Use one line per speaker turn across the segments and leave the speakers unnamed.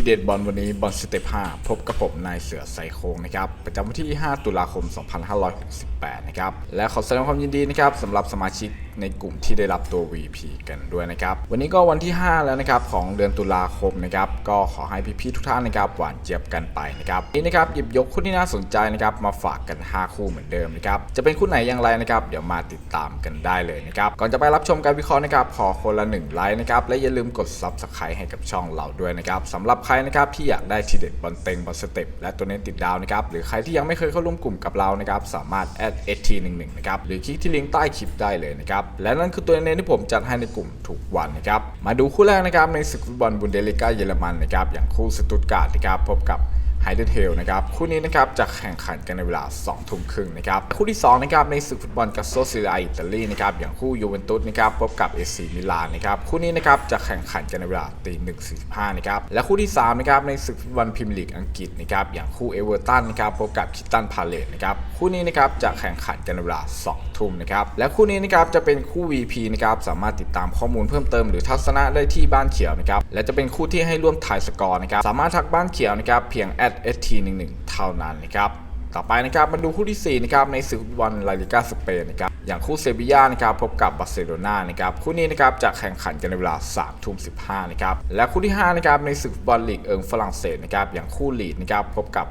ที่เด็ดบอลวันนี้บอลสเต็ป5พบกับผมนายเสือไซโคงนะครับประจำวันที่ 5 ตุลาคม 2568 นะครับและขอแสดงความยินดีนะครับสำหรับสมาชิก ในกลุ่มที่ได้รับตัว VP กันด้วยนะครับ วันนี้ก็วันที่ 5 แล้วนะครับของเดือนตุลาคมนะครับก็ขอให้พี่ๆทุกท่านนะครับหวานเจี๊ยบกันไปนะครับวันนี้นะครับหยิบยกคู่ที่น่าสนใจนะครับมาฝากกัน 5 คู่เหมือนเดิมนะครับจะเป็นคู่ไหนอย่างไรนะครับเดี๋ยวมาติดตามกันได้เลยนะครับก่อนจะไปรับชมการวิเคราะห์นะครับขอคนละ1ไลค์นะครับและอย่าลืมกด Subscribe ให้กับช่องเราด้วยนะครับสำหรับใครนะครับที่อยากได้ทีเด็ดบอลเต็งบอลสเต็ปและตัวเน้นติดดาวนะครับหรือใครที่ยังไม่เคยเข้าร่วมกลุ่มกับเรานะครับสามารถ add st11 นะครับหรือคลิกที่ลิงก์ใต้คลิปได้เลยนะครับและนั่นคือตัวเน้นที่ผมจัดให้ในกลุ่มทุกวันนะครับมาดูคู่แรกนะครับในศึกฟุตบอลบุนเดลิก้าเยอรมันนะครับอย่างคู่สตุตการ์ดนะครับพบกับ ไฮเดนเทลนะครับคู่นี้นะครับจะแข่งขันกันในเวลา 2 ทุ่มครึ่งนะครับคู่ที่2นะครับในศึกฟุตบอลกัสโซซิลาอิตาลีนะครับอย่างคู่ยูเวนตุสนะครับพบกับเอซีมิลานนะครับคู่นี้นะครับจะแข่งขันกันในเวลาตีหนึ่งสี่สิบห้านะครับและคู่ที่3นะครับในศึกฟุตบอลพรีเมียร์ลีกอังกฤษนะครับอย่างคู่เอเวอร์ตันนะครับพบกับคิตตันพาเลตนะครับคู่นี้นะครับจะแข่งขันกันในเวลา 2 ทุ่มนะครับและคู่นี้นะครับจะเป็นคู่ VP นะครับสามารถติดตามข้อมูลเพิ่มเติมหรือทัศนะได้ที่บ้านเขียวนะครับและจะเป็นคู่ที่ให้ร่วมถ่ายสกอร์นะครับสามารถทักบ้านเขียวนะครับเพียง @st11 เท่านั้นนะครับต่อไปนะครับมาดูคู่ที่ 4 นะครับ ในศึกวันลาลิกาสเปนนะครับอย่างคู่เซบีย่านะครับพบกับบาร์เซโลนานะครับคู่นี้นะครับจะแข่งขันกันในเวลา3ทุ่ม15นะครับและคู่ที่5นะครับในศึกบอลลีกเอิงฝรั่งเศสนะครับอย่างคู่ลีดนะครับพบกับ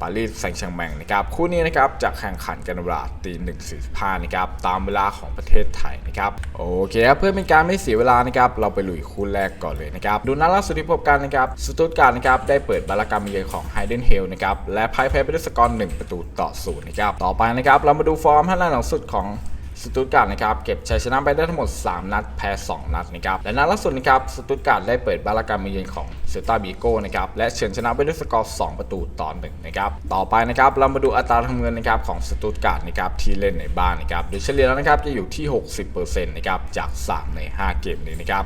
ปารีสแซงต์แชงแมงนะครับคู่นี้นะครับจะแข่งขันกันเวลาตีหนึ่งสี่สิบห้านะครับตามเวลาของประเทศไทยนะครับโอเคครับเพื่อเป็นการไม่เสียเวลานะครับเราไปลุยคู่แรกก่อนเลยนะครับดูนัดล่าสุดที่พบกันนะครับสตุตการ์ดนะครับได้เปิดบาลากรรมเยือนของไฮเดนเฮลนะครับและพ่ายแพ้ไปด้วยสกอร์หนึ่งประตูต่อศูนย์นะครับต่อไปนะครับเรามาดูฟอร์มท่านหลังสุดของ สตุตการ์ดนะครับเก็บชัยชนะไปได้ทั้งหมด 3 นัด แพ้ 2 นัดนะครับและนัดล่าสุดนะครับสตุตการ์ดได้เปิดบาลากรรมเยือนของเซลตาบิโก้นะครับและเฉือนชนะไปด้วยสกอร์2ประตูต่อ1นะครับต่อไปนะครับเรามาดูอัตราทำเงินนะครับของสตุตการ์ดนะครับที่เล่นในบ้านนะครับโดยเฉลี่ยแล้วนะครับจะอยู่ที่ 60%นะครับจาก 3 ใน 5 เกมนี้นะครับ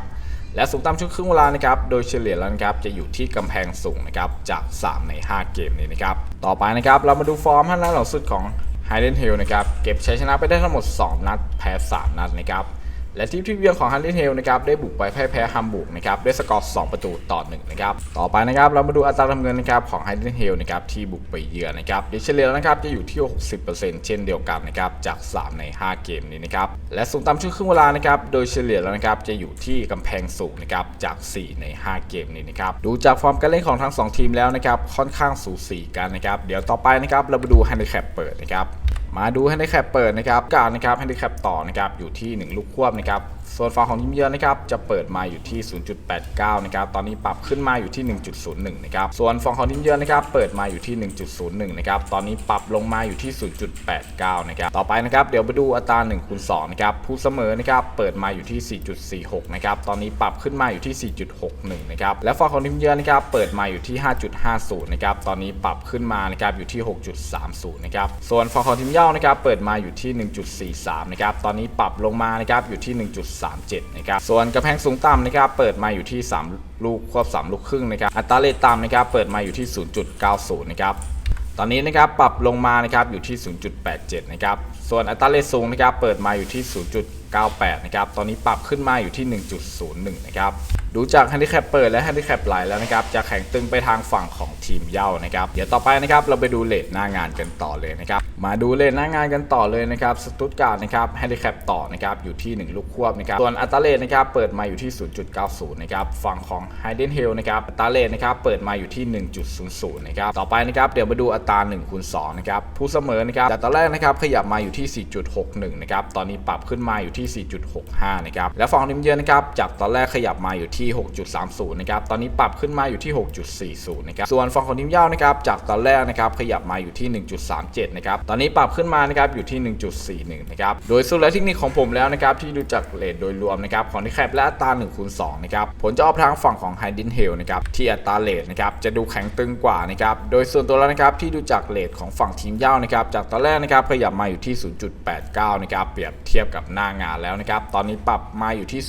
และสูงต่ำช่วงครึ่งเวลานะครับ โดยเฉลี่ยแล้วนะครับจะอยู่ที่กำแพงสูงนะครับจาก 3 ใน 5 เกมนี้นะครับ ต่อไปนะครับเรามาดูฟอร์มท่านนัดหลังสุดของ ไฮเดนเฮลนะครับเก็บชัยชนะไปได้ทั้งหมด 2 นัด แพ้ 3 นัดนะครับ และทีมที่เยือนของฮเดนเฮลนะครับได้บุกไปแพ้แพ้ฮัมบูร์กนะครับด้วยสกอร์2ประตูต่อ1นะครับต่อไปนะครับเรามาดูอัตราทำเงินนะครับของฮเดนเฮลนะครับที่บุกไปเยือนนะครับโดยเฉลี่ยนะครับจะอยู่ที่ 60%เช่นเดียวกันนะครับจาก 3 ใน 5 เกมนี้นะครับและสูงต่ำช่วงครึ่งเวลานะครับโดยเฉลี่ยแล้วนะครับจะอยู่ที่กำแพงสูงนะครับจาก 4 ใน 5 เกมนี้นะครับดูจากฟอร์มการเล่นของทั้ง 2 ทีมแล้วนะครับค่อนข้างสูสีกันนะครับเดี๋ยวต่อไปนะครับเรามาดูแฮนดิแคปเปิดนะครับ มาดูแฮนดิแคปเปิดนะครับการนะครับแฮนดิแคปต่อนะครับอยู่ที่ 1 ลูกควบนะครับส่วนฝั่งของทีมเยือนนะครับจะเปิดมาอยู่ที่ 0.89 นะครับ ตอนนี้ปรับขึ้นมาอยู่ที่ 1.01 นะครับ ส่วนฝั่งของทีมเยือนนะครับเปิดมาอยู่ที่ 1.01 นะครับ ตอนนี้ปรับลงมาอยู่ที่ 0.89 นะครับ ต่อไปนะครับเดี๋ยวไปดูอัตรา1คูณ2นะครับผู้เสมอนะครับเปิดมาอยู่ที่ 4.46 นะครับ ตอนนี้ปรับขึ้นมาอยู่ที่ 4.61 นะครับ และฝั่งของทีมเยือนนะครับเปิดมาอยู่ที่ 5.50 นะครับ ตอนนี้ปรับขึ้นมานะครับอยู่ที่ 6.30 นะครับ ส่วนฝั่งของทีมเย้านะครับเปิดมาอยู่ที่ 1.43 นะครับ ตอนนี้ปรับลงมานะครับอยู่ที่1.37 นะครับ ส่วนกระแพงสูงต่ำนะครับ เปิดมาอยู่ที่ 3 ลูกควบ 3 ลูกครึ่งนะครับ อัตราเลทต่ำนะครับ เปิดมาอยู่ที่ 0.90 นะครับ ตอนนี้นะครับ ปรับลงมานะครับ อยู่ที่ 0.87 นะครับ ส่วนอัตราเลทสูงนะครับ เปิดมาอยู่ที่ 0.98 นะครับ ตอนนี้ปรับขึ้นมาอยู่ที่ 1.01 นะครับ ดูจากแฮนดิแคปเปิดและแฮนดิแคปไหลแล้วนะครับ จะแข่งตึงไปทางฝั่งของทีมเย้านะครับ เดี๋ยวต่อไปนะครับ เราไปดูเลทหน้างานกันต่อเลยนะครับ มาดูเลทหน้างานกันต่อเลยนะครับสตุตการ์ดนะครับแฮนดิแคปต่อนะครับ อยู่ที่ 1 ลูกควบนะครับ ส่วนอัตราเลทนะครับ เปิดมาอยู่ที่ 0.90 นะครับ ฝั่งของไฮเดนเฮลนะครับ อัตราเลทนะครับ เปิดมาอยู่ที่ 1.00 นะครับ ต่อไปนะครับ เดี๋ยวมาดูอัตรา1คูณ2นะครับ ผู้เสมอนะครับจากตอนแรกนะครับ ขยับมาอยู่ที่ 4.61 นะครับ ตอนนี้ปรับขึ้นมาอยู่ที่ที่ 4.65 นะครับ และฝั่งทีมเยือนนะครับจากตอนแรกขยับมาอยู่ที่ 6.30 นะครับ ตอนนี้ปรับขึ้นมาอยู่ที่ 6.40 นะครับ ส่วนฝั่งของทีมเย้านะครับจากตอนแรกนะครับขยับมาอยู่ที่ 1.37 นะครับ ตอนนี้ปรับขึ้นมานะครับอยู่ที่ 1.41 นะครับ โดยสุดและเทคนิคของผมแล้วนะครับที่ดูจากเลทโดยรวมนะครับของที่แคปและอัตรา1คูณ2นะครับผลจะออกทางฝั่งของไฮดินเฮลนะครับที่อัตราเลทนะครับจะดูแข็งตึงกว่านะครับโดยส่วนตัวแล้วนะครับที่ดูจากเลทของฝั่งทีมเย้านะครับจากตอนแรกนะครับขยับมาอยู่ที่ 0.89 นะครับเปรียบเทียบกับหน้างางานแล้วนะครับ ตอนนี้ปรับมาอยู่ที่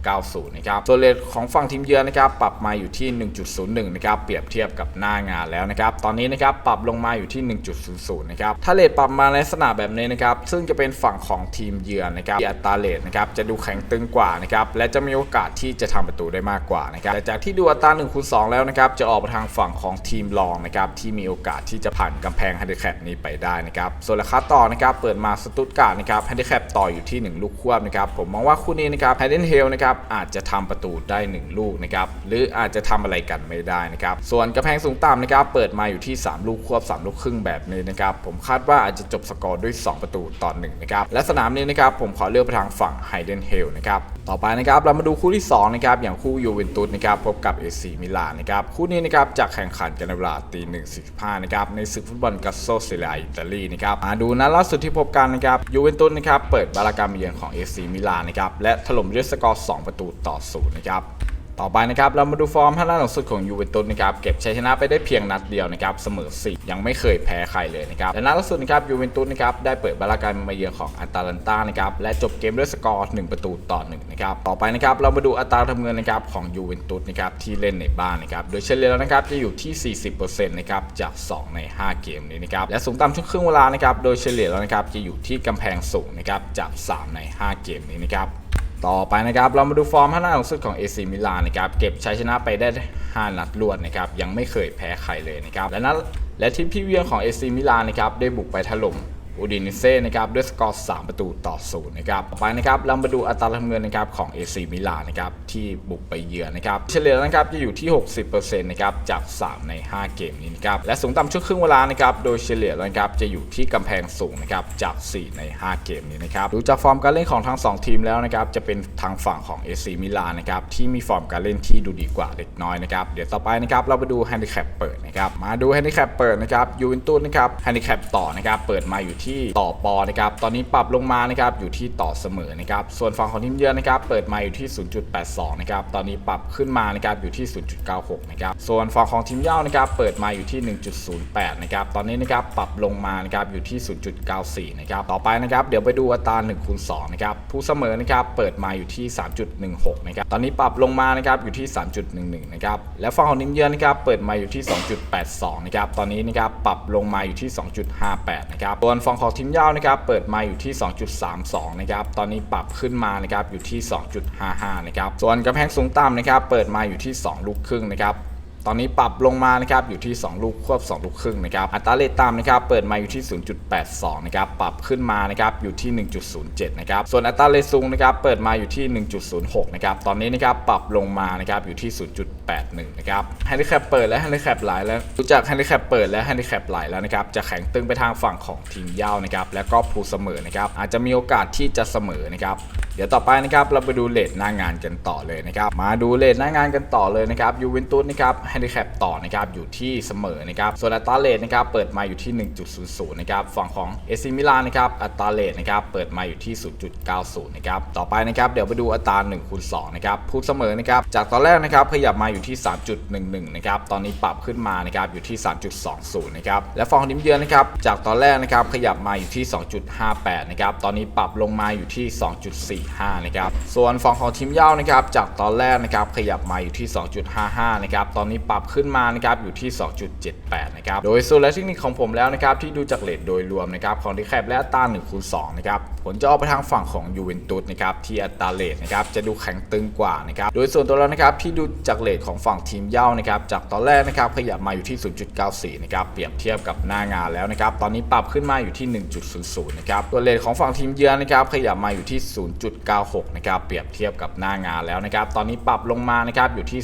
0.90 นะครับ ส่วนเลทของฝั่งทีมเยือนนะครับ ปรับมาอยู่ที่ 1.01 นะครับ เปรียบเทียบกับหน้างานแล้วนะครับ ตอนนี้นะครับ ปรับลงมาอยู่ที่ 1.00 นะครับ ถ้าเลทปรับมาในลักษณะแบบนี้นะครับ ซึ่งจะเป็นฝั่งของทีมเยือนนะครับอัตราเลทนะครับ จะดูแข็งตึงกว่านะครับ และจะมีโอกาสที่จะทำประตูได้มากกว่านะครับ แต่จากที่ดูอัตรา1คูณ2แล้วนะครับ จะออกไปทางฝั่งของทีมรองนะครับที่มีโอกาสที่จะผ่านกำแพงฮันดิแคปนี้ไปได้นะครับ ส่วนราคาต่อนะครับ เปิดมาสตุตการ์ดนะครับฮันดิแคปต่ออยู่ที่ 1 ลูกควบนะครับผมมองว่าคู่นี้นะครับไฮเดนเฮลนะครับอาจจะทำประตูได้ 1 ลูกนะครับหรืออาจจะทำอะไรกันไม่ได้นะครับส่วนกำแพงสูงต่ำนะครับเปิดมาอยู่ที่ 3 ลูกควบ 3 ลูกครึ่งแบบนี้นะครับผมคาดว่าอาจจะจบสกอร์ด้วย 2 ประตูต่อ1นะครับและสนามนี้นะครับผมขอเลือกไปทางฝั่งไฮเดนเฮลนะครับต่อไปนะครับเรามาดูคู่ที่2นะครับอย่างคู่ยูเวนตุสนะครับพบกับเอซีมิลานนะครับคู่นี้นะครับจะแข่งขันกันในเวลาตีหนึ่งสี่สิบห้านะครับในศึกฟุตบอลกัสโซเซเลียอิตาลีนะครับมาดูนัดล่าสุดที่พบกันนะครับยูเวนตุสนะครับเปิดบาราการมเยือนของเอซีมิลานนะครับและถล่มด้วยสกอร์ 2 ประตูต่อศูนย์นะครับ ต่อไปนะครับเรามาดูฟอร์มท่าหน้าหลังสุดของยูเวนตุสนะครับเก็บชัยชนะไปได้เพียงนัดเดียวนะครับเสมอ4ยังไม่เคยแพ้ใครเลยนะครับและนัดล่าสุดนะครับยูเวนตุสนะครับได้เปิดบาราการมาเยือนของอัตาลันตานะครับและจบเกมด้วยสกอร์1ประตูต่อ1นะครับต่อไปนะครับเรามาดูอัตราทำเงินนะครับของยูเวนตุสนะครับที่เล่นในบ้านนะครับโดยเฉลี่ยแล้วนะครับจะอยู่ที่ 40%นะครับจาก 2 ใน 5 เกมนี้นะครับและสูงต่ำช่วงครึ่งเวลานะครับโดยเฉลี่ยแล้วนะครับจะอยู่ที่กำแพงสูงนะครับจาก 3 ใน 5 เกมนี้นะครับ ต่อไปนะครับเรามาดูฟอร์มท่าหน้าของสุดของ AC มิลานนะครับเก็บชัยชนะไปได้ 5 นัดรวดนะครับยังไม่เคยแพ้ใครเลยนะครับและนัดและทีมพี่เวียงของ AC มิลานนะครับได้บุกไปถล่ม อูดินิเซ่นะครับด้วยสกอร์3ประตูต่อศูนย์นะครับต่อไปนะครับเรามาดูอัตราทำเงินนะครับของ AC มิลานนะครับที่บุกไปเยือนนะครับเฉลี่ยนะครับจะอยู่ที่ 60%นะครับจาก 3 ใน 5 เกมนี้นะครับและสูงต่ำช่วงครึ่งเวลานะครับโดยเฉลี่ยนะครับจะอยู่ที่กำแพงสูงนะครับจาก 4 ใน 5 เกมนี้นะครับดูจากฟอร์มการเล่นของทั้ง 2 ทีมแล้วนะครับจะเป็นทางฝั่งของ AC มิลานนะครับที่มีฟอร์มการเล่นที่ดูดีกว่าเล็กน้อยนะครับเดี๋ยวต่อไปนะครับเราไปดูแฮนดิแคปเปิด นะครับมาดูแฮนดิแคปเปิดนะครับยูเวนตุสนะครับแฮนดิแคปต่อนะครับเปิดมาอยู่ที่ต่อปอนะครับตอนนี้ปรับลงมานะครับอยู่ที่ต่อเสมอนะครับส่วนฝั่งของทีมเยือนนะครับเปิดมาอยู่ที่ 0.82นะครับตอนนี้ปรับขึ้นมานะครับอยู่ที่ 0.96นะครับส่วนฝั่งของทีมเย่านะครับเปิดมาอยู่ที่ 1.08นะครับตอนนี้นะครับปรับลงมานะครับอยู่ที่ 0.94นะครับต่อไปนะครับเดี๋ยวไปดูอัตรา1คูณ2นะครับผู้เสมอนะครับเปิดมาอยู่ที่ 3.16นะครับตอนนี้ปรับลงมานะครับอยู่ที่ 3.11นะครับและฝั่งของทีมเยือนนะครับเปิดมาอยู่ที่2.82 นะครับ ตอนนี้นะครับปรับลงมาอยู่ที่ 2.58 นะครับส่วนฝั่งของทีมย่านะครับเปิดมาอยู่ที่ 2.32 นะครับ ตอนนี้ปรับขึ้นมานะครับอยู่ที่ 2.55 นะครับ ส่วนกระแพงสูงต่ำนะครับเปิดมาอยู่ที่ 2 ลูกครึ่งนะครับ ตอนนี้ปรับลงมานะครับอยู่ที่ 2 ลูกควบ 2 ลูกครึ่งนะครับอัตราเลทต่ำนะครับเปิดมาอยู่ที่ 0.82 นะครับปรับขึ้นมานะครับอยู่ที่ 1.07 นะครับส่วนอัตราเลทสูงนะครับเปิดมาอยู่ที่ 1.06 นะครับตอนนี้นะครับปรับลงมานะครับอยู่ที่ 0.81 นะครับแฮนดิแคปเปิดและแฮนดิแคปไหลแล้วรู้จักแฮนดิแคปเปิดและแฮนดิแคปไหลแล้วนะครับจะแข็งตึงไปทางฝั่งของทีมเย่านะครับแล้วก็ผู้เสมอนะครับอาจจะมีโอกาสที่จะเสมอนะครับเดี๋ยวต่อไปนะครับเราไปดูเลทหน้างานกันต่อเลยนะครับมาดูเลทหน้างานกันต่อเลยนะครับยูเวนตุสนะครับแฮนดิแคปต่อนะครับอยู่ที่เสมอนะครับส่วนอัตราเลทนะครับเปิดมาอยู่ที่ 1.00นะครับฝั่งของเอซิมิลานนะครับอัตราเลทนะครับเปิดมาอยู่ที่ 0.90นะครับต่อไปนะครับเดี๋ยวไปดูอัตรา1คูณ2นะครับพูดเสมอนะครับจากตอนแรกนะครับขยับมาอยู่ที่ 3.11นะครับตอนนี้ปรับขึ้นมานะครับอยู่ที่ 3.20นะครับและฝั่งของทีมเยือนนะครับจากตอนแรกนะครับขยับมาอยู่ที่ 2.58นะครับตอนนี้ปรับลงมาอยู่ที่ 2.45นะครับส่วนฝั่งของทีมเย่านะครับจากตอนแรกนะครับขยับมาอยู่ที่ 2.55นะครับตอนนี้ปรับขึ้นมานะครับอยู่ที่ 2.78 นะครับ โดยส่วนและเทคนิคของผมแล้วนะครับที่ดูจากเลทโดยรวมนะครับของที่แคบและอัตรา1คูณ2นะครับผลจะออกไปทางฝั่งของยูเวนตุสนะครับที่อัตราเลทนะครับจะดูแข็งตึงกว่านะครับโดยส่วนตัวแล้วนะครับที่ดูจากเลทของฝั่งทีมเย่านะครับจากตอนแรกนะครับขยับมาอยู่ที่ 0.94 นะครับเปรียบเทียบกับหน้างานแล้วนะครับตอนนี้ปรับขึ้นมาอยู่ที่ 1.00 นะครับตัวเลทของฝั่งทีมเยือนนะครับขยับมาอยู่ที่ 0.96 นะครับเปรียบเทียบกับหน้างานแล้วนะครับตอนนี้ปรับลงมานะครับอยู่ที่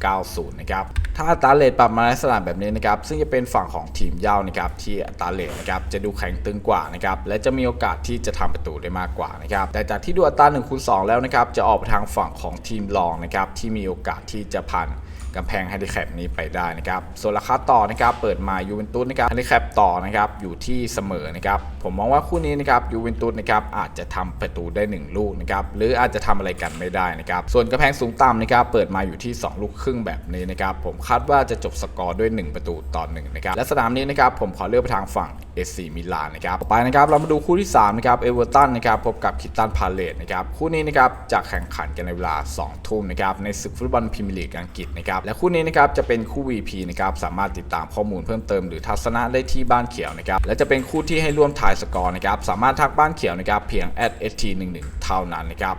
0.90 นะครับถ้าอัตราเลทปรับมาในลักษณะแบบนี้นะครับซึ่งจะเป็นฝั่งของทีมเย่านะครับที่อัตราเลทนะครับจะดูแข็งตึงกว่านะครับและจะมีโอกาสที่จะทำประตูได้มากกว่านะครับแต่จากที่ดูอัตรา1คูณ2แล้วนะครับจะออกไปทางฝั่งของทีมรองนะครับที่มีโอกาสที่จะผ่านกำแพงแฮนดิแคปนี้ไปได้นะครับส่วนราคาต่อนะครับเปิดมายูเวนตุสนะครับแฮนดิแคปต่อนะครับอยู่ที่เสมอนะครับผมมองว่าคู่นี้นะครับยูเวนตุสนะครับอาจจะทำประตูได้ 1 ลูกนะครับหรืออาจจะทำอะไรกันไม่ได้นะครับส่วนกำแพงสูงต่ำนะครับเปิดมาอยู่ที่ 2 ลูกครึ่งแบบนี้นะครับผมคาดว่าจะจบสกอร์ด้วย 1 ประตูต่อ1นะครับและสนามนี้นะครับผมขอเลือกไปทางฝั่ง AC มิลานนะครับต่อไปนะครับเรามาดูคู่ที่3นะครับเอเวอร์ตันนะครับพบกับคิตตันพาเลตนะครับคู่นี้นะครับจะแข่งขันกันในเวลา 2 ทุ่มนะครับในศึกฟุตบอลพรีเมียร์ลีกอังกฤษนะครับและคู่นี้นะครับจะเป็นคู่ VP นะครับสามารถติดตามข้อมูลเพิ่มเติมหรือทัศนะได้ที่บ้านเขียวนะครับและจะเป็นคู่ที่ให้ร่วมทายสกอร์นะครับสามารถทักบ้านเขียวนะครับเพียง @st11 เท่านั้นนะครับ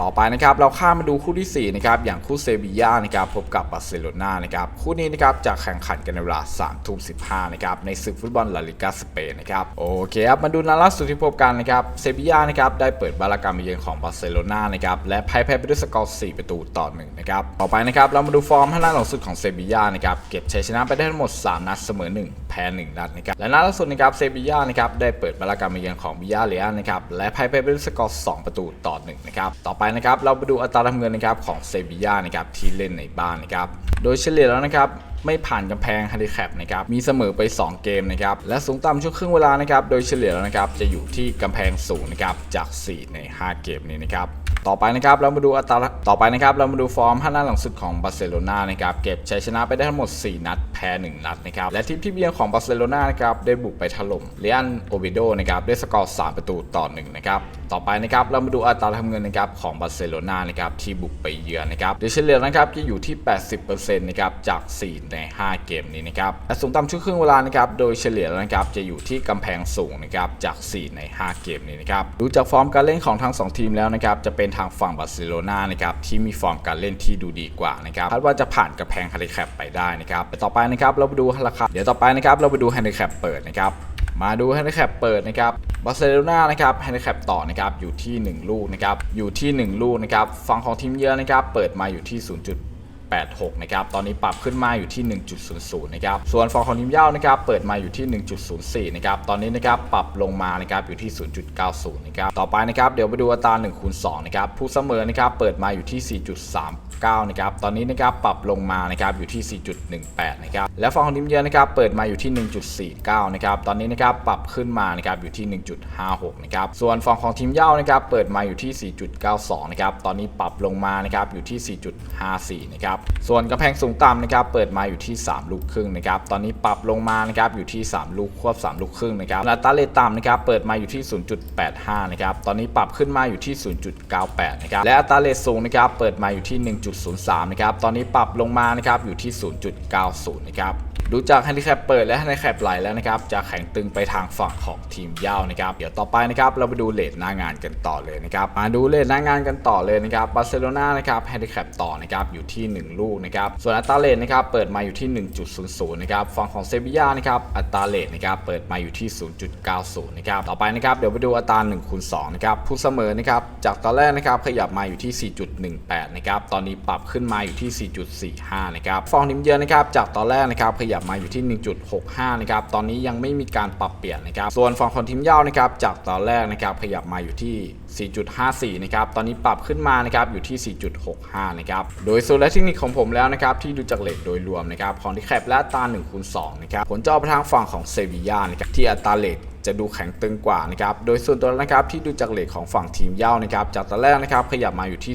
ต่อไปนะครับเราข้ามมาดูคู่ที่ 4 นะครับ อย่างคู่เซบีย่านะครับพบกับบาร์เซโลนานะครับคู่นี้นะครับจะแข่งขันกันในเวลา3ทุ่ม15นะครับในศึกฟุตบอลลาลิกาสเปนนะครับโอเคครับมาดูนัดล่าสุดที่พบกันนะครับเซบีย่านะครับได้เปิดบาลากรรมเยือนของบาร์เซโลนานะครับและพ่ายแพ้ไปด้วยสกอร์4ประตูต่อ1นะครับต่อไปนะครับเรามาดูฟอร์มห้านัดหลังสุดของเซบีย่านะครับเก็บชัยชนะไปได้ทั้งหมด 3 นัดเสมอ 1 แพ้ 1 นัดนะครับและนัดล่าสุดนะครับเซบีย่านะครับได้เปิดบาลากรรมเยือนของบิยาเลียนนะครับและพ่ายแพ้ไปด้วยสกอร์2ประตูต่อ1นะครับต่อไปไปนะครับเราไปดูอัตราทำเงินนะครับของเซบีย่านะครับที่เล่นในบ้านนะครับโดยเฉลี่ยแล้วนะครับ ไม่ผ่านกำแพงฮันดิแคปนะครับมีเสมอไป 2 เกมนะครับและสูงต่ำช่วงครึ่งเวลานะครับโดยเฉลี่ยแล้วนะครับจะอยู่ที่กำแพงสูงนะครับจาก 4 ใน 5 เกมนี้นะครับต่อไปนะครับเรามาดูอัตราต่อไปนะครับเรามาดูฟอร์ม5นัดหลังสุดของบาร์เซโลนานะครับเก็บชัยชนะไปได้ทั้งหมด 4 นัดแพ้ 1 นัดนะครับและทีมที่เบียงของบาร์เซโลนานะครับได้บุกไปถล่มเรอันโอเบโดนะครับด้วยสกอร์ 3 ประตูต่อ1นะครับต่อไปนะครับเรามาดูอัตราทำเงินนะครับของบาร์เซโลนานะครับที่บุกไปเยือนนะครับโดยเฉลี่ยนะครับจะอยู่ที่ 80%นะครับจาก 4ใน 5 เกมนี้นะครับและสูงต่ำช่วงครึ่งเวลานะครับโดยเฉลี่ยแล้วนะครับจะอยู่ที่กำแพงสูงนะครับจาก 4 ใน 5 เกมนี้นะครับดูจากฟอร์มการเล่นของทั้ง 2 ทีมแล้วนะครับจะเป็นทางฝั่งบาร์เซโลนานะครับที่มีฟอร์มการเล่นที่ดูดีกว่านะครับคาดว่าจะผ่านกำแพงฮันดิแคปไปได้นะครับต่ต่อไปนะครับเราไปดูราคาเดี๋ยวต่อไปนะครับเราไปดูฮันดิแคปเปิดนะครับมาดูฮันดิแคปเปิดนะครับบาร์เซโลนานะครับฮันดิแคปต่อนะครับอยู่ที่ 1 ลูกนะครับอยู่ที่ 1 ลูกนะครับฝั่งของทีมเยือนนะครับเปิดมาอยู่ที่ 0. 86 นะครับ ตอนนี้ปรับขึ้นมาอยู่ที่ 1.00 นะครับ ส่วนฟองของทีมเย่านะครับ เปิดมาอยู่ที่ 1.04 นะครับ ตอนนี้นะครับ ปรับลงมานะครับ อยู่ที่ 0.90 นะครับ ต่อไปนะครับ เดี๋ยวไปดูอัตรา1คูณ2นะครับ ผู้เสมอนะครับ เปิดมาอยู่ที่ 4.39นะครับ ตอนนี้นะครับปรับลงมานะครับอยู่ที่ 4.18 นะครับ และฟองของทีมเยือนนะครับเปิดมาอยู่ที่ 1.49 นะครับ ตอนนี้นะครับปรับขึ้นมานะครับอยู่ที่ 1.56 นะครับ ส่วนฟองของทีมเย่านะครับเปิดมาอยู่ที่ 4.92 นะครับ ตอนนี้ปรับลงมานะครับอยู่ที่ 4.54 นะครับส่วนกำแพงสูงต่ำนะครับเปิดมาอยู่ที่ 3 ลูกครึ่งนะครับตอนนี้ปรับลงมานะครับอยู่ที่ 3 ลูกควบ 3 ลูกครึ่งนะครับและอัตราเลทต่ำนะครับเปิดมาอยู่ที่ 0.85นะครับตอนนี้ปรับขึ้นมาอยู่ที่ 0.98นะครับและอัตราเลทสูงนะครับเปิดมาอยู่ที่ 1.03นะครับตอนนี้ปรับลงมานะครับอยู่ที่ 0.90นะครับดูจากแฮนดิแคปเปิดและแฮนดิแคปไหลแล้วนะครับจะแข็งตึงไปทางฝั่งของทีมเย่านะครับเดี๋ยวต่อไปนะครับเราไปดูเลทหน้างานกันต่อเลยนะครับมาดูเลทหน้างานกันต่อเลยนะครับบาร์เซโลนานะครับแฮนดิแคปต่อนะครับอยู่ที่1 ลูกนะครับ ส่วนอัตราเลทนะครับเปิดมาอยู่ที่ 1.00 นะครับ ฝั่งของเซบียานะครับอัตราเลทนะครับเปิดมาอยู่ที่ 0.90 นะครับ ต่อไปนะครับเดี๋ยวไปดูอัตรา1คูณ2นะครับผู้เสมอนะครับจากตอนแรกนะครับขยับมาอยู่ที่ 4.18 นะครับ ตอนนี้ปรับขึ้นมาอยู่ที่ 4.45 นะครับ ฟองนิมเยือนนะครับจากตอนแรกนะครับขยับมาอยู่ที่ 1.65 นะครับ ตอนนี้ยังไม่มีการปรับเปลี่ยนนะครับ ส่วนฝั่งของทีมเย่านะครับจากตอนแรกนะครับขยับมาอยู่ที่4.54 นะครับ ตอนนี้ปรับขึ้นมานะครับอยู่ที่ 4.65 นะครับ โดยส่วนและเทคนิคของผมแล้วนะครับ ที่ดูจากเลทโดยรวมนะครับ ของที่แคปและอัตา1คูณ2นะครับ ผลจะออกไปทางฝั่งของเซบียานะครับที่อัตราเลท จะดูแข็งตึงกว่านะครับโดยส่วนตัวนะครับที่ดูจากเลทของฝั่งทีมเย่านะครับจากตอนแรกนะครับขยับมาอยู่ที่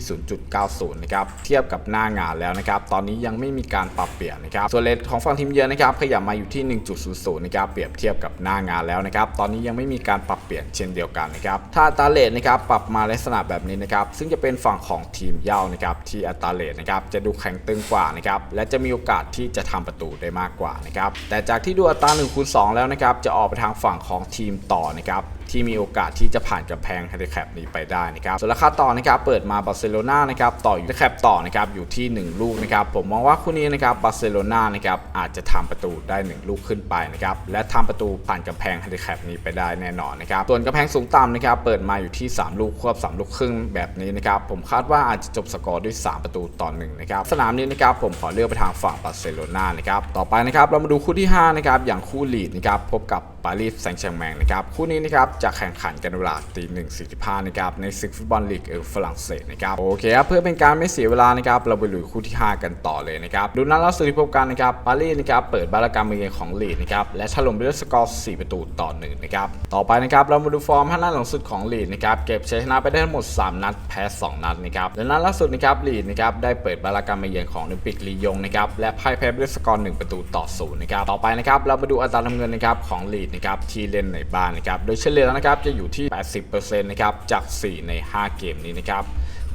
0.90 นะครับเทียบกับหน้างานแล้วนะครับตอนนี้ยังไม่มีการปรับเปลี่ยนนะครับส่วนเลทของฝั่งทีมเยือนนะครับขยับมาอยู่ที่ 1.00 นะครับเปรียบเทียบกับหน้างานแล้วนะครับตอนนี้ยังไม่มีการปรับเปลี่ยนเช่นเดียวกันนะครับถ้าอัตราเลทนะครับปรับมาลักษณะแบบนี้นะครับซึ่งจะเป็นฝั่งของทีมเย่านะครับที่อัตราเลทนะครับจะดูแข็งตึงกว่านะครับและจะมีโอกาสที่จะทำประตูได้มากกว่านะครับแต่จากที่ดูอัตรา1คูณ2แล้วนะครับจะออกไปทางฝั่งของทีมต่อนะครับ ที่มีโอกาสที่จะผ่านกำแพงแฮนดิแคปนี้ไปได้นะครับส่วนราคาต่อนะครับเปิดมาบาร์เซโลนานะครับต่ออยู่แคปต่อนะครับอยู่ที่ 1 ลูกนะครับผมมองว่าคู่นี้นะครับบาร์เซโลนานะครับอาจจะทำประตูได้ 1 ลูกขึ้นไปนะครับและทำประตูผ่านกำแพงแฮนดิแคปนี้ไปได้แน่นอนนะครับส่วนกำแพงสูงต่ำนะครับเปิดมาอยู่ที่ 3 ลูกควบ3ลูกครึ่งแบบนี้นะครับผมคาดว่าอาจจะจบสกอร์ด้วย 3 ประตูต่อ1นะครับสนามนี้นะครับผมขอเลือกไปทางฝั่งบาร์เซโลนานะครับต่อไปนะครับเรามาดูคู่ที่5นะครับอย่างคู่ลีดนะครับพบกับปารีสแซงต์แชร์แมงนะครับคู่นี้นะครับจะแข่งขันกันเวลาตีหนึ่งสี่สิบห้านะครับในศึกฟุตบอลลีกเอลฝรั่งเศสนะครับโอเคครับเพื่อเป็นการไม่เสียเวลานะครับเราไปลุยคู่ที่ 5 กันต่อเลยนะครับดูนัดล่าสุดที่พบกันนะครับปารีสนะครับเปิดบาลากรรมเยือนของลีดนะครับและถล่มด้วยสกอร์4ประตูต่อ1นะครับต่อไปนะครับเรามาดูฟอร์มห้านัดหลังสุดของลีดนะครับเก็บชัยชนะไปได้ทั้งหมด 3 นัดแพ้ 2 นัดนะครับและนัดล่าสุดนะครับลีดนะครับได้เปิดบาลากรรมเยือนของโอลิมปิกลียงนะครับและพ่ายแพ้ด้วยสกอร์1ประตูต่อ0นะครับต่อไปนะครับเรามาดูอัตราทำเงินนะครับของลีดนะครับที่เล่นในบ้านนะครับโดยเฉลี่ยแล้วนะครับจะอยู่ที่ 80%นะครับจาก 4 ใน 5 เกมนี้นะครับ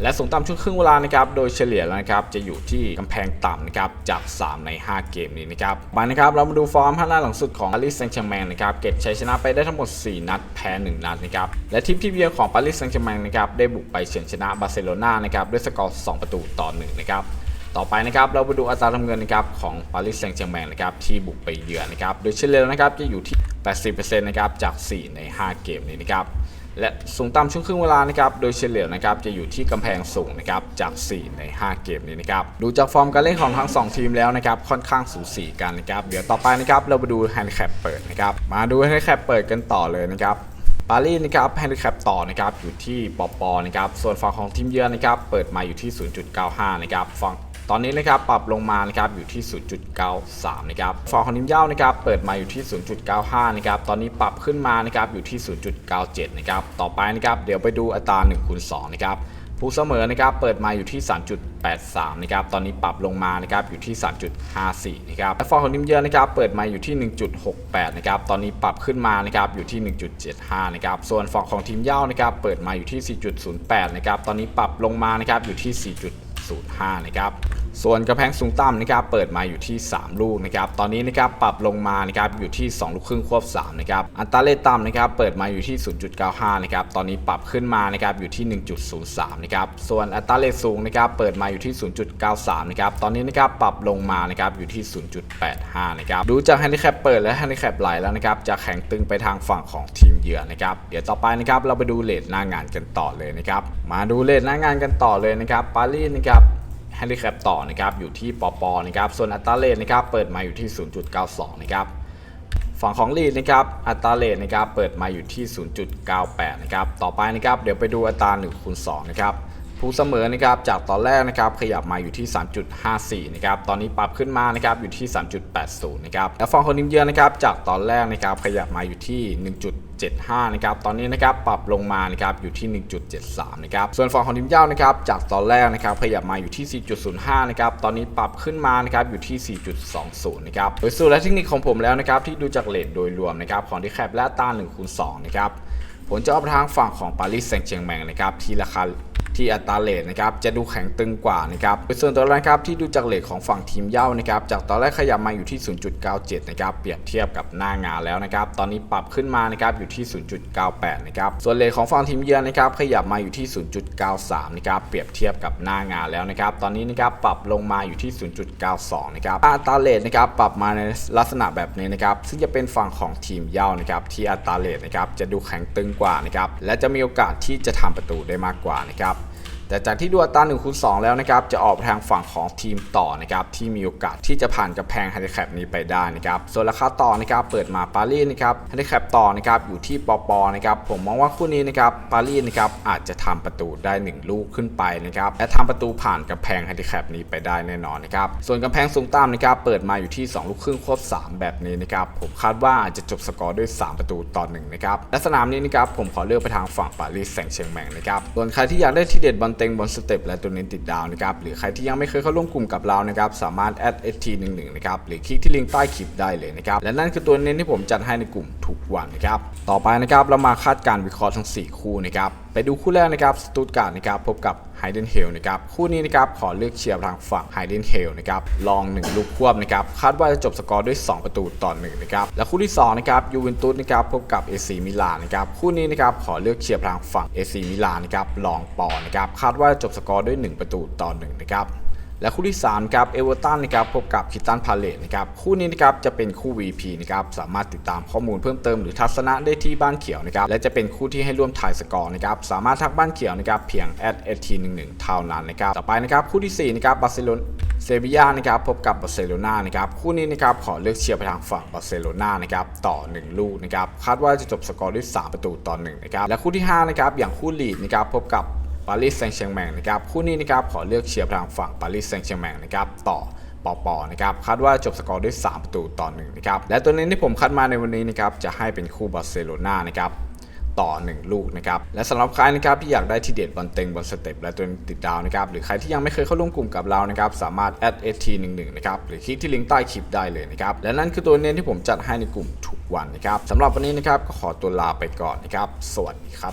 และสูงต่ำช่วงครึ่งเวลานะครับ โดยเฉลี่ยแล้วนะครับ จะอยู่ที่กำแพงต่ำนะครับ จาก 3 ใน 5 เกมนี้นะครับมานะครับ เรามาดูฟอร์มห้านัดหลังสุดของปารีสแซงต์แชร์แมงนะครับ เก็บชัยชนะไปได้ทั้งหมด 4 นัด แพ้ 1 นัดนะครับ และทีมที่เยือนของปารีสแซงต์แชร์แมงนะครับ ได้บุกไปเฉือนชนะบาร์เซโลนานะครับ ด้วยสกอร์ 2 ประตูต่อ 1 นะครับ ต่อไปนะครับ เราไปดูอัตราทำเงินนะครับของปารีสแซงต์แชร์แมงนะครับ ที่บุกไปเยือนนะครับ โดยเฉลี่ยแล้วนะครับ จะอยู่ที่ 80%นะครับจาก 4 ใน 5 เกมนี้นะครับและสูงต่ำช่วงครึ่งเวลานะครับโดยเฉลี่ยนะครับจะอยู่ที่กำแพงสูงนะครับจาก 4 ใน 5 เกมนี้นะครับดูจากฟอร์มการเล่นของทั้ง 2 ทีมแล้วนะครับค่อนข้างสูสีกันนะครับเดี๋ยวต่อไปนะครับเราไปดูแฮนด์แคปเปิดนะครับมาดูแฮนด์แคปเปิดกันต่อเลยนะครับปารีสนะครับแฮนด์แคปต่อนะครับอยู่ที่ปอปอนะครับส่วนฝั่งของทีมเยือนนะครับเปิดมาอยู่ที่ 0.95 นะครับฝั่ง ตอนนี้นะครับปรับลงมานะครับอยู่ที่ 0.93 นะครับฝั่งของทีมเย้านะครับเปิดมาอยู่ที่ 0.95 นะครับตอนนี้ปรับขึ้นมานะครับอยู่ที่ 0.97 นะครับต่อไปนะครับเดี๋ยวไปดูอัตรา1คูณ2นะครับผู้เสมอนะครับเปิดมาอยู่ที่ 3.83 นะครับ ตอนนี้ปรับลงมานะครับอยู่ที่ 3.54 นะครับและฟอร์ของนิมเยือนนะครับเปิดมาอยู่ที่ 1.68 นะครับ ตอนนี้ปรับขึ้นมานะครับอยู่ที่ 1.75 นะครับ ส่วนฟอร์ของทีมเย้านะครับเปิดมาอยู่ที่ 4.08 นะครับ ตอนนี้ปรับลงมานะครับอยู่ที่ 4.05นะครับส่วนกระแพงสูงต่ำนะครับเปิดมาอยู่ที่ 3 ลูกนะครับตอนนี้นะครับปรับลงมานะครับอยู่ที่ 2 ลูกครึ่งควบ3นะครับอัตราเลทต่ำนะครับเปิดมาอยู่ที่ 0.95นะครับตอนนี้ปรับขึ้นมานะครับอยู่ที่ 1.03นะครับส่วนอัตราเลทสูงนะครับเปิดมาอยู่ที่ 0.93นะครับตอนนี้นะครับปรับลงมานะครับอยู่ที่ 0.85นะครับดูจากแฮนดิแคปเปิดและแฮนดิแคปไหลแล้วนะครับจะแข็งตึงไปทางฝั่งของทีมเยือนนะครับเดี๋ยวต่อไปนะครับเราไปดูเลทหน้างานกันต่อเลยนะครับมาดูเลทหน้างานกันต่อเลยนะครับปารีสนะครับ แฮนดิแคปต่อนะครับอยู่ที่ปอปอนะครับส่วนอัตราเลทนะครับเปิดมาอยู่ที่ 0.92 นะครับฝั่งของลีดนะครับอัตราเลทนะครับเปิดมาอยู่ที่ 0.98 นะครับต่อไปนะครับเดี๋ยวไปดูอัตรา1คูณ2นะครับ ผู้เสมอนะครับจากตอนแรกนะครับขยับมาอยู่ที่ 3.54นะครับตอนนี้ปรับขึ้นมานะครับอยู่ที่ 3.80นะครับและฝั่งของนิมเยือนนะครับจากตอนแรกนะครับขยับมาอยู่ที่ 1.75นะครับตอนนี้นะครับปรับลงมานะครับอยู่ที่ 1.73นะครับส่วนฝั่งของทีมเย้านะครับจากตอนแรกนะครับขยับมาอยู่ที่ 4.05นะครับตอนนี้ปรับขึ้นมานะครับอยู่ที่ 4.20นะครับโดยสูตรและเทคนิคของผมแล้วนะครับที่ดูจากเลทโดยรวมนะครับของที่แคปและตรา1คูณ2นะครับผลจะออกไปทางฝั่งของปารีสแซงต์แชร์แมงนะครับที่ราคา ที่อัตราเลทนะครับจะดูแข็งตึงกว่านะครับโดยส่วนตัวแรกครับที่ดูจากเลทของฝั่งทีมเย้านะครับจากตอนแรกขยับมาอยู่ที่ 0.97 นะครับเปรียบเทียบกับหน้างานแล้วนะครับตอนนี้ปรับขึ้นมานะครับอยู่ที่ 0.98 นะครับส่วนเลทของฝั่งทีมเยือนนะครับขยับมาอยู่ที่ 0.93 นะครับเปรียบเทียบกับหน้างานแล้วนะครับตอนนี้นะครับปรับลงมาอยู่ที่ 0.92 นะครับอัตราเลทนะครับปรับมาในลักษณะแบบนี้นะครับซึ่งจะเป็นฝั่งของทีมเย้านะครับที่อัตราเลทนะครับจะดูแข็งตึงกว่านะครับและจะมีโอกาสที่จะทำประตูได้มากกว่านะครับ แต่จากที่ดูอัตรา1คูณ2แล้วนะครับจะออกทางฝั่งของทีมต่อนะครับที่มีโอกาสที่จะผ่านกระแพงแฮนดิแคปนี้ไปได้นะครับส่วนราคาต่อนะครับเปิดมาปารีสนะครับแฮนดิแคปต่อนะครับอยู่ที่ปอปอนะครับผมมองว่าคู่นี้นะครับปารีสนะครับอาจจะทำประตูได้ 1 ลูกขึ้นไปนะครับและทำประตูผ่านกระแพงแฮนดิแคปนี้ไปได้แน่นอนนะครับส่วนกระแพงสูงต่ำนะครับเปิดมาอยู่ที่ 2 ลูกครึ่งควบ3 แบบนี้นะครับผมคาดว่าอาจจะจบสกอร์ด้วย 3 ประตูต่อ1นะครับและสนามนี้นะครับผมขอเลือกไปทางฝั่งปารีสแซงต์แชร์แมงนะครับส่วนใครที่อยากได้ทีเด็ดบอลเต็งบนสเต็ปและตัวเน้นติดดาวนะครับหรือใครที่ยังไม่เคยเข้าร่วมกลุ่มกับเรานะครับสามารถ add st11 นะครับหรือคลิกที่ลิงก์ใต้คลิปได้เลยนะครับและนั่นคือตัวเน้นที่ผมจัดให้ในกลุ่มทุกวันนะครับต่อไปนะครับเรามาคาดการวิเคราะห์ทั้ง 4 คู่นะครับ ไปดูคู่แรกนะครับสตูตการ์ดนะครับพบกับไฮเดนเฮลนะครับคู่นี้นะครับขอเลือกเชียร์ทางฝั่งไฮเดนเฮลนะครับลอง 1 ลูกควบนะครับคาดว่าจะจบสกอร์ด้วย 2 ประตูต่อ1นะครับและคู่ที่2นะครับยูเวนตุสนะครับพบกับเอซีมิลานนะครับคู่นี้นะครับขอเลือกเชียร์ทางฝั่งเอซีมิลานนะครับลองปอนะครับคาดว่าจะจบสกอร์ด้วย 1 ประตูต่อ1นะครับ และคู่ที่3ครับเอเวอร์ตันนะครับพบกับคิตันพาเลตนะครับคู่นี้นะครับจะเป็นคู่ VP นะครับสามารถติดตามข้อมูลเพิ่มเติมหรือทัศนะได้ที่บ้านเขียวนะครับและจะเป็นคู่ที่ให้ร่วมถ่ายสกอร์นะครับสามารถทักบ้านเขียวนะครับเพียง at st11 เท่านั้นนะครับต่อไปนะครับคู่ที่4นะครับบาร์เซโลนาเซบียานะครับพบกับบาร์เซโลนานะครับคู่นี้นะครับขอเลือกเชียร์ไปทางฝั่งบาร์เซโลนานะครับต่อ 1 ลูกนะครับคาดว่าจะจบสกอร์ด้วย3ประตูต่อ1นะครับและคู่ที่5นะครับอย่างคู่ลีดนะครับพบกับ ปารีสแซงต์แชร์แมงนะครับคู่นี้นะครับขอเลือกเชียร์ทางฝั่งปารีสแซงต์แชร์แมงนะครับต่อปอปอนะครับคาดว่าจบสกอร์ด้วย 3 ประตูต่อ1นะครับและตัวนี้ที่ผมคัดมาในวันนี้นะครับจะให้เป็นคู่บาร์เซโลนานะครับต่อ 1 ลูกนะครับและสำหรับใครนะครับที่อยากได้ทีเด็ดบอลเต็งบอลสเต็ปและตัวนี้ติดดาวนะครับหรือใครที่ยังไม่เคยเข้าร่วมกลุ่มกับเรานะครับสามารถ add st11 นะครับหรือคลิกที่ลิงก์ใต้คลิปได้เลยนะครับและนั่นคือตัวเน้นที่ผมจัดให้ในกลุ่มทุกวันนะครับสำหรับวันนี้นะครับก็ขอตัวลาไปก่อนนะครับสวัสดีครับ